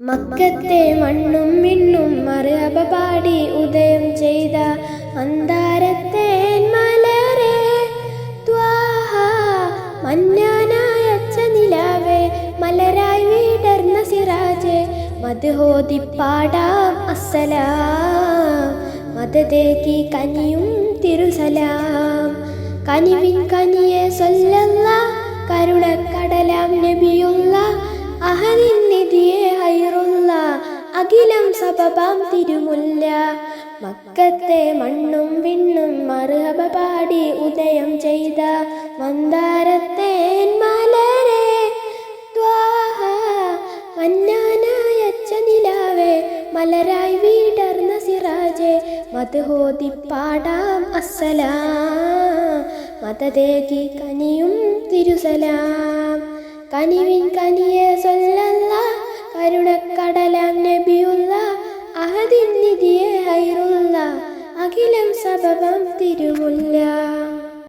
മക്കത്തെ മണ്ണും മിണ്ണും മറിയപാടി പാടി ഉദയം ചെയ്ത അന്താരത്തെ മലരെ കനിയും തിരുസലാം. കനിവിൻ കനിയെ കരുണക്കടലാം അഖിലം സബബാം തിരുമുല്ല. മക്കത്തെ മണ്ണും വിണ്ണും മറുഹബ പാടി ഉദയം ചെയ്ത മന്ദാരത്തെ മലരെ. ത്വാഹ മന്നാനായ നിലാവേ മലരായി വീടർന്ന സിറാജെ മധുഹോതി പാടാം അസ്സലാം. മതദേകി കനിയും തിരുസലാം. കനിവിൻ കനിയെ സൊല്ലല്ല കരുണക്കടലാം നബിയുള്ള ഹൈറുള്ള അഖിലം സബബം തിരുമുല്ല.